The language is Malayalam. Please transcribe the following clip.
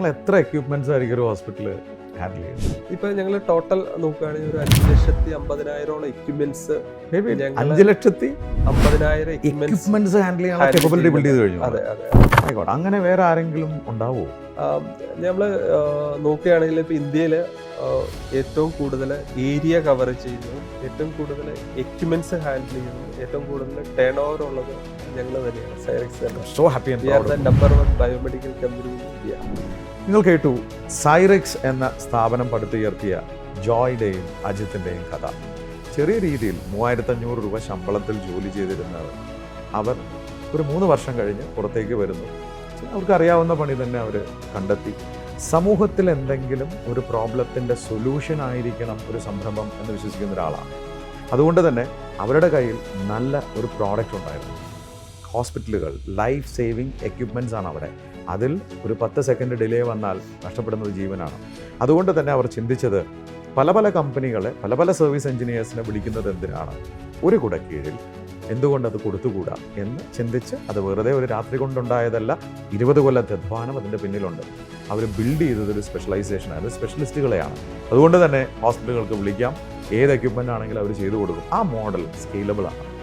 നിങ്ങൾ എത്ര എക്യുപ്മെന്റ്സ് ആയിരിക്കും ഒരു ഹോസ്പിറ്റലിൽ ഹാൻഡിൽ ചെയ്യുന്നത് ഇപ്പൊ ഞങ്ങൾ ടോട്ടൽ നോക്കുകയാണെങ്കിൽ ഒരു അഞ്ച് ലക്ഷത്തി അമ്പതിനായിരോളം എക്യുപ്മെന്റ്സ് അഞ്ച് ലക്ഷത്തി അമ്പതിനായിരം എക്യുപ്മെന്റ്സ് ഹാൻഡിൽ ചെയ്യാനുള്ള കേപ്പബിലിറ്റി ബിൽഡ് ചെയ്ത് കഴിഞ്ഞു. അതെ അതെ. ആയിക്കോട്ടെ അങ്ങനെ വേറെ ആരെങ്കിലും ഉണ്ടാവോ? നമ്മൾ നോക്കുകയാണെങ്കിൽ ഇപ്പൊ ഇന്ത്യയിൽ ഏറ്റവും കൂടുതൽ ഏരിയ കവർ ചെയ്യുന്നു. ഏറ്റവും കൂടുതൽ എക്യുപ്മെന്റ്സ് ഹാൻഡിൽ ചെയ്യുന്നു. ഏറ്റവും കൂടുതൽ ടേൺ ഓവർ ഉള്ളത് ഞങ്ങൾ തന്നെയാണ്. സൈറക്സ് so happy number one biomedical company നിങ്ങൾ കേട്ടു സൈറക്സ് എന്ന സ്ഥാപനം പടുത്തുയർത്തിയ ജോയുടെയും അജിത്തിന്റെയും കഥ. ചെറിയ രീതിയിൽ മൂവായിരത്തഞ്ഞൂറ് രൂപ ശമ്പളത്തിൽ ജോലി ചെയ്തിരുന്നവർ അവർ ഒരു മൂന്ന് വർഷം കഴിഞ്ഞ് പുറത്തേക്ക് വരുന്നു. അവർക്കറിയാവുന്ന പണി തന്നെ അവർ കണ്ടെത്തി. സമൂഹത്തിൽ എന്തെങ്കിലും ഒരു പ്രോബ്ലത്തിന്റെ സൊല്യൂഷൻ ആയിരിക്കണം ഒരു സംരംഭം എന്ന് വിശ്വസിക്കുന്ന ഒരാളാണ്. അതുകൊണ്ട് തന്നെ അവരുടെ കയ്യിൽ നല്ല ഒരു പ്രോഡക്റ്റ് ഉണ്ടായിരുന്നു. ഹോസ്പിറ്റലുകൾ ലൈഫ് സേവിങ് എക്യുപ്മെന്റ്സ് ആണ് അവിടെ. അതിൽ ഒരു പത്ത് സെക്കൻഡ് ഡിലേ വന്നാൽ നഷ്ടപ്പെടുന്നത് ജീവനാണ്. അതുകൊണ്ട് തന്നെ അവർ ചിന്തിച്ചത് പല പല കമ്പനികളെ പല പല സർവീസ് എഞ്ചിനീയേഴ്സിനെ വിളിക്കുന്നത് എന്തിനാണ്? ഒരു കുട കീഴിൽ എന്തുകൊണ്ട് അത് കൊടുത്തുകൂടാ എന്ന് ചിന്തിച്ച് അത് വെറുതെ ഒരു രാത്രി കൊണ്ടുണ്ടായതല്ല ഇരുപത് കൊല്ലത്തെ അധ്വാനം അതിന്റെ പിന്നിലുണ്ട്. അവർ ബിൽഡ് ചെയ്തത് ഒരു സ്പെഷ്യലൈസേഷൻ അത് സ്പെഷ്യലിസ്റ്റുകളെയാണ് അതുകൊണ്ട് തന്നെ ഹോസ്പിറ്റലുകൾക്ക് വിളിക്കാം ഏത് എക്യുപ്മെന്റ് ആണെങ്കിലും അവർ ചെയ്തു കൊടുക്കും. ആ മോഡൽ സ്കെയിലബിൾ ആണ്.